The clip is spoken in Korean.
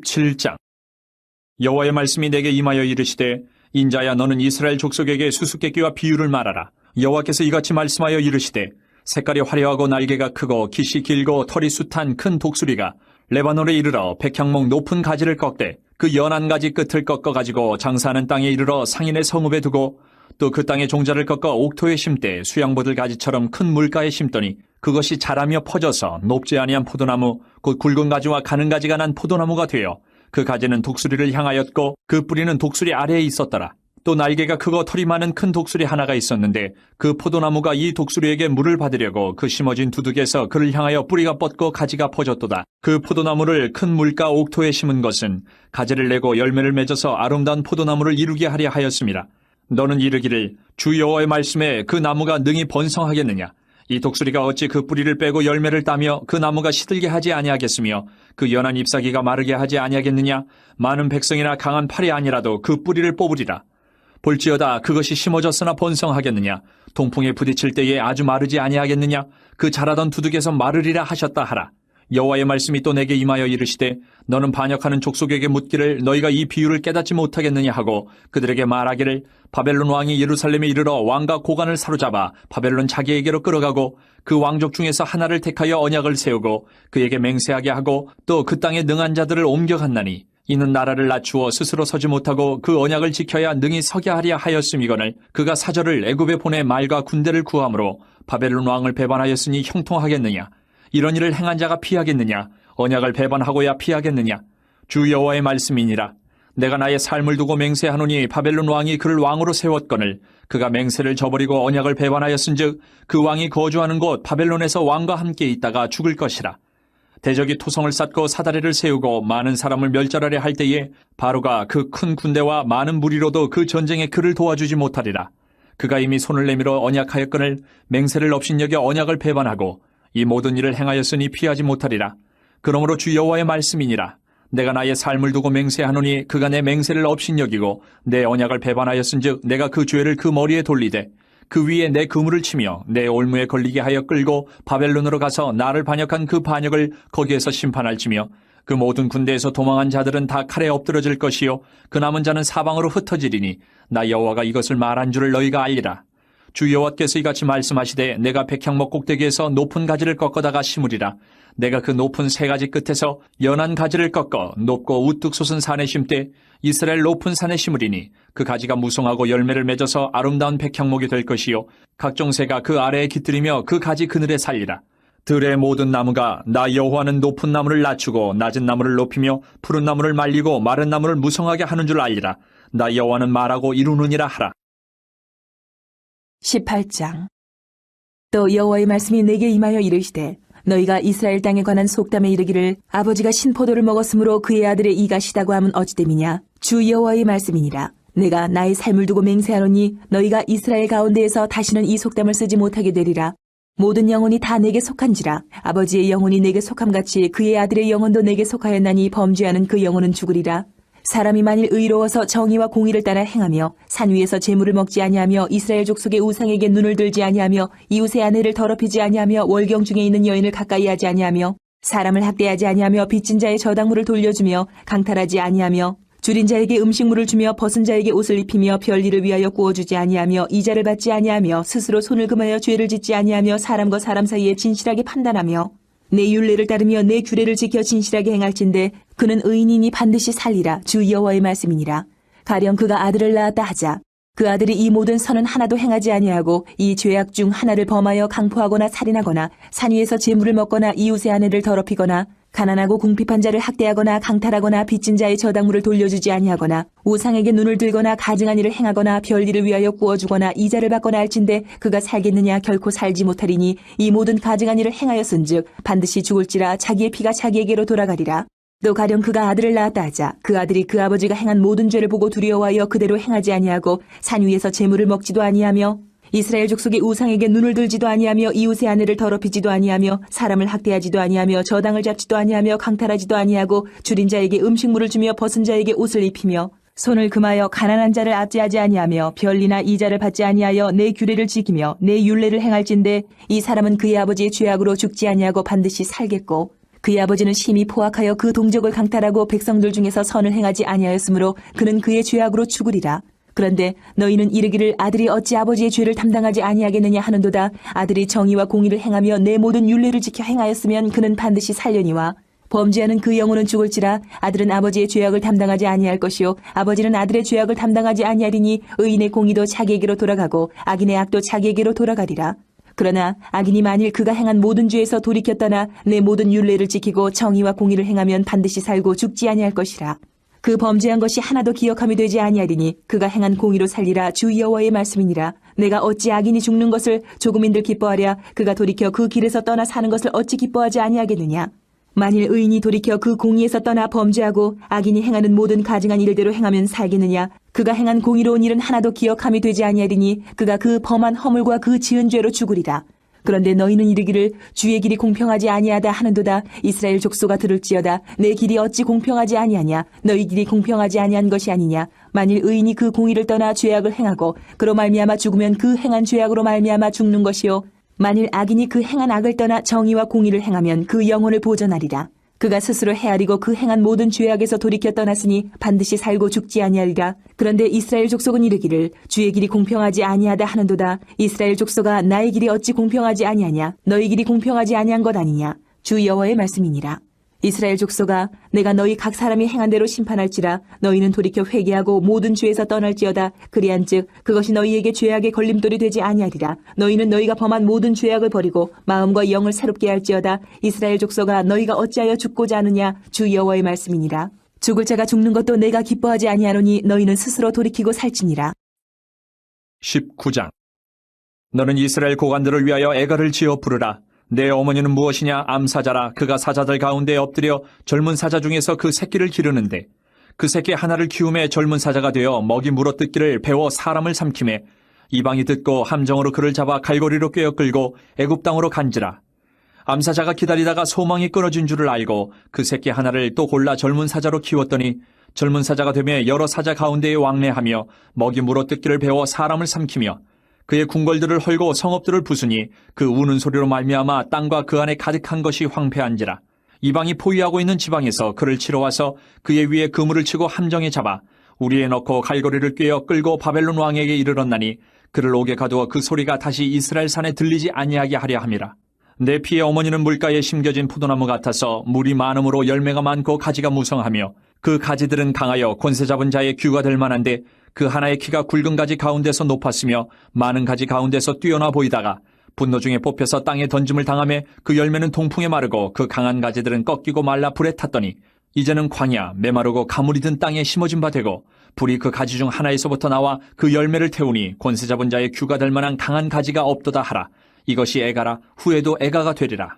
17장. 여호와의 말씀이 내게 임하여 이르시되 인자야 너는 이스라엘 족속에게 수수께끼와 비유를 말하라. 여호와께서 이같이 말씀하여 이르시되 색깔이 화려하고 날개가 크고 깃이 길고 털이 숱한 큰 독수리가 레바논에 이르러 백향목 높은 가지를 꺾되 그 연한 가지 끝을 꺾어 가지고 장사하는 땅에 이르러 상인의 성읍에 두고 또 그 땅의 종자를 꺾어 옥토에 심되 수양보들 가지처럼 큰 물가에 심더니 그것이 자라며 퍼져서 높지 아니한 포도나무 곧 굵은 가지와 가는 가지가 난 포도나무가 되어 그 가지는 독수리를 향하였고 그 뿌리는 독수리 아래에 있었더라. 또 날개가 크고 털이 많은 큰 독수리 하나가 있었는데 그 포도나무가 이 독수리에게 물을 받으려고 그 심어진 두둑에서 그를 향하여 뿌리가 뻗고 가지가 퍼졌도다. 그 포도나무를 큰 물가 옥토에 심은 것은 가지를 내고 열매를 맺어서 아름다운 포도나무를 이루게 하려 하였습니다. 너는 이르기를 주 여호와의 말씀에 그 나무가 능히 번성하겠느냐? 이 독수리가 어찌 그 뿌리를 빼고 열매를 따며 그 나무가 시들게 하지 아니하겠으며 그 연한 잎사귀가 마르게 하지 아니하겠느냐? 많은 백성이나 강한 팔이 아니라도 그 뿌리를 뽑으리라. 볼지어다 그것이 심어졌으나 번성하겠느냐? 동풍에 부딪힐 때에 아주 마르지 아니하겠느냐? 그 자라던 두둑에서 마르리라 하셨다 하라. 여호와의 말씀이 또 내게 임하여 이르시되 너는 반역하는 족속에게 묻기를 너희가 이 비유를 깨닫지 못하겠느냐 하고 그들에게 말하기를 바벨론 왕이 예루살렘에 이르러 왕과 고관을 사로잡아 바벨론 자기에게로 끌어가고 그 왕족 중에서 하나를 택하여 언약을 세우고 그에게 맹세하게 하고 또 그 땅에 능한 자들을 옮겨갔나니 이는 나라를 낮추어 스스로 서지 못하고 그 언약을 지켜야 능히 서게 하려 하였음이거늘 그가 사절을 애굽에 보내 말과 군대를 구함으로 바벨론 왕을 배반하였으니 형통하겠느냐 이런 일을 행한 자가 피하겠느냐? 언약을 배반하고야 피하겠느냐? 주 여호와의 말씀이니라. 내가 나의 삶을 두고 맹세하노니 바벨론 왕이 그를 왕으로 세웠거늘 그가 맹세를 저버리고 언약을 배반하였은즉 그 왕이 거주하는 곳 바벨론에서 왕과 함께 있다가 죽을 것이라. 대적이 토성을 쌓고 사다리를 세우고 많은 사람을 멸절하려 할 때에 바로가 그 큰 군대와 많은 무리로도 그 전쟁에 그를 도와주지 못하리라. 그가 이미 손을 내밀어 언약하였거늘 맹세를 업신여겨 언약을 배반하고 이 모든 일을 행하였으니 피하지 못하리라. 그러므로 주 여호와의 말씀이니라. 내가 나의 삶을 두고 맹세하노니 그가 내 맹세를 업신여기고 내 언약을 배반하였은즉 내가 그 죄를 그 머리에 돌리되 그 위에 내 그물을 치며 내 올무에 걸리게 하여 끌고 바벨론으로 가서 나를 반역한 그 반역을 거기에서 심판할지며 그 모든 군대에서 도망한 자들은 다 칼에 엎드러질 것이요 그 남은 자는 사방으로 흩어지리니 나 여호와가 이것을 말한 줄을 너희가 알리라 주 여호와께서 이같이 말씀하시되 내가 백향목 꼭대기에서 높은 가지를 꺾어다가 심으리라. 내가 그 높은 세 가지 끝에서 연한 가지를 꺾어 높고 우뚝 솟은 산에 심되 이스라엘 높은 산에 심으리니 그 가지가 무성하고 열매를 맺어서 아름다운 백향목이 될 것이요. 각종 새가 그 아래에 깃들이며 그 가지 그늘에 살리라. 들의 모든 나무가 나 여호와는 높은 나무를 낮추고 낮은 나무를 높이며 푸른 나무를 말리고 마른 나무를 무성하게 하는 줄 알리라. 나 여호와는 말하고 이루느니라 하라 18장. 또 여호와의 말씀이 내게 임하여 이르시되 너희가 이스라엘 땅에 관한 속담에 이르기를 아버지가 신포도를 먹었으므로 그의 아들의 이가 시다고 하면 어찌됨이냐? 주 여호와의 말씀이니라. 내가 나의 삶을 두고 맹세하노니 너희가 이스라엘 가운데에서 다시는 이 속담을 쓰지 못하게 되리라. 모든 영혼이 다 내게 속한지라. 아버지의 영혼이 내게 속함같이 그의 아들의 영혼도 내게 속하였나니 범죄하는 그 영혼은 죽으리라 사람이 만일 의로워서 정의와 공의를 따라 행하며 산 위에서 재물을 먹지 아니하며 이스라엘 족속의 우상에게 눈을 들지 아니하며 이웃의 아내를 더럽히지 아니하며 월경 중에 있는 여인을 가까이 하지 아니하며 사람을 학대하지 아니하며 빚진 자의 저당물을 돌려주며 강탈하지 아니하며 줄인 자에게 음식물을 주며 벗은 자에게 옷을 입히며 별일을 위하여 구워주지 아니하며 이자를 받지 아니하며 스스로 손을 금하여 죄를 짓지 아니하며 사람과 사람 사이에 진실하게 판단하며 내 율례를 따르며 내 규례를 지켜 진실하게 행할진대 그는 의인이니 반드시 살리라. 주 여호와의 말씀이니라. 가령 그가 아들을 낳았다 하자 그 아들이 이 모든 선은 하나도 행하지 아니하고 이 죄악 중 하나를 범하여 강포하거나 살인하거나 산 위에서 재물을 먹거나 이웃의 아내를 더럽히거나 가난하고 궁핍한 자를 학대하거나 강탈하거나 빚진 자의 저당물을 돌려주지 아니하거나 우상에게 눈을 들거나 가증한 일을 행하거나 별일을 위하여 구워주거나 이자를 받거나 할진대 그가 살겠느냐 결코 살지 못하리니 이 모든 가증한 일을 행하였은즉 반드시 죽을지라 자기의 피가 자기에게로 돌아가리라 또 가령 그가 아들을 낳았다 하자 그 아들이 그 아버지가 행한 모든 죄를 보고 두려워하여 그대로 행하지 아니하고 산 위에서 재물을 먹지도 아니하며 이스라엘 족속의 우상에게 눈을 들지도 아니하며 이웃의 아내를 더럽히지도 아니하며 사람을 학대하지도 아니하며 저당을 잡지도 아니하며 강탈하지도 아니하고 줄인 자에게 음식물을 주며 벗은 자에게 옷을 입히며 손을 금하여 가난한 자를 압제하지 아니하며 별리나 이자를 받지 아니하여 내 규례를 지키며 내 율례를 행할진대 이 사람은 그의 아버지의 죄악으로 죽지 아니하고 반드시 살겠고 그의 아버지는 심히 포악하여 그 동족을 강탈하고 백성들 중에서 선을 행하지 아니하였으므로 그는 그의 죄악으로 죽으리라. 그런데 너희는 이르기를 아들이 어찌 아버지의 죄를 담당하지 아니하겠느냐 하는도다. 아들이 정의와 공의를 행하며 내 모든 윤례를 지켜 행하였으면 그는 반드시 살려니와 범죄하는 그 영혼은 죽을지라 아들은 아버지의 죄악을 담당하지 아니할 것이요 아버지는 아들의 죄악을 담당하지 아니하리니 의인의 공의도 자기에게로 돌아가고 악인의 악도 자기에게로 돌아가리라. 그러나 악인이 만일 그가 행한 모든 죄에서 돌이켜 떠나 내 모든 윤례를 지키고 정의와 공의를 행하면 반드시 살고 죽지 아니할 것이라. 그 범죄한 것이 하나도 기억함이 되지 아니하리니 그가 행한 공의로 살리라 주 여호와의 말씀이니라. 내가 어찌 악인이 죽는 것을 조금인들 기뻐하랴 그가 돌이켜 그 길에서 떠나 사는 것을 어찌 기뻐하지 아니하겠느냐. 만일 의인이 돌이켜 그 공의에서 떠나 범죄하고 악인이 행하는 모든 가증한 일대로 행하면 살겠느냐 그가 행한 공의로운 일은 하나도 기억함이 되지 아니하리니 그가 그 범한 허물과 그 지은 죄로 죽으리라. 그런데 너희는 이르기를 주의 길이 공평하지 아니하다 하는도다. 이스라엘 족소가 들을지어다. 내 길이 어찌 공평하지 아니하냐? 너희 길이 공평하지 아니한 것이 아니냐? 만일 의인이 그 공의를 떠나 죄악을 행하고 그로 말미암아 죽으면 그 행한 죄악으로 말미암아 죽는 것이요. 만일 악인이 그 행한 악을 떠나 정의와 공의를 행하면 그 영혼을 보전하리라. 그가 스스로 헤아리고 그 행한 모든 죄악에서 돌이켜 떠났으니 반드시 살고 죽지 아니하리라. 그런데 이스라엘 족속은 이르기를 주의 길이 공평하지 아니하다 하는도다. 이스라엘 족속아 나의 길이 어찌 공평하지 아니하냐? 너희 길이 공평하지 아니한 것 아니냐? 주 여호와의 말씀이니라. 이스라엘 족속아 내가 너희 각 사람이 행한 대로 심판할지라 너희는 돌이켜 회개하고 모든 죄에서 떠날지어다. 그리한즉 그것이 너희에게 죄악의 걸림돌이 되지 아니하리라. 너희는 너희가 범한 모든 죄악을 버리고 마음과 영을 새롭게 할지어다. 이스라엘 족속아 너희가 어찌하여 죽고자 하느냐? 주 여호와의 말씀이니라. 죽을 자가 죽는 것도 내가 기뻐하지 아니하노니 너희는 스스로 돌이키고 살지니라. 19장. 너는 이스라엘 고관들을 위하여 애가를 지어 부르라. 내 어머니는 무엇이냐? 암사자라. 그가 사자들 가운데 엎드려 젊은 사자 중에서 그 새끼를 기르는데 그 새끼 하나를 키움에 젊은 사자가 되어 먹이 물어뜯기를 배워 사람을 삼킴에 이방이 듣고 함정으로 그를 잡아 갈고리로 꿰어 끌고 애굽 땅으로 간지라. 암사자가 기다리다가 소망이 끊어진 줄을 알고 그 새끼 하나를 또 골라 젊은 사자로 키웠더니 젊은 사자가 되며 여러 사자 가운데에 왕래하며 먹이 물어뜯기를 배워 사람을 삼키며 그의 궁궐들을 헐고 성읍들을 부수니 그 우는 소리로 말미암아 땅과 그 안에 가득한 것이 황폐한지라. 이방이 포위하고 있는 지방에서 그를 치러 와서 그의 위에 그물을 치고 함정에 잡아 우리에 넣고 갈고리를 꿰어 끌고 바벨론 왕에게 이르렀나니 그를 옥에 가두어 그 소리가 다시 이스라엘 산에 들리지 아니하게 하려 함이라. 내 피의 어머니는 물가에 심겨진 포도나무 같아서 물이 많음으로 열매가 많고 가지가 무성하며 그 가지들은 강하여 권세 잡은 자의 규가 될 만한데 그 하나의 키가 굵은 가지 가운데서 높았으며 많은 가지 가운데서 뛰어나 보이다가 분노 중에 뽑혀서 땅에 던짐을 당함에 그 열매는 동풍에 마르고 그 강한 가지들은 꺾이고 말라 불에 탔더니 이제는 광야 메마르고 가물이 든 땅에 심어진 바 되고 불이 그 가지 중 하나에서부터 나와 그 열매를 태우니 권세 잡은 자의 규가 될 만한 강한 가지가 없도다 하라. 이것이 애가라. 후에도 애가가 되리라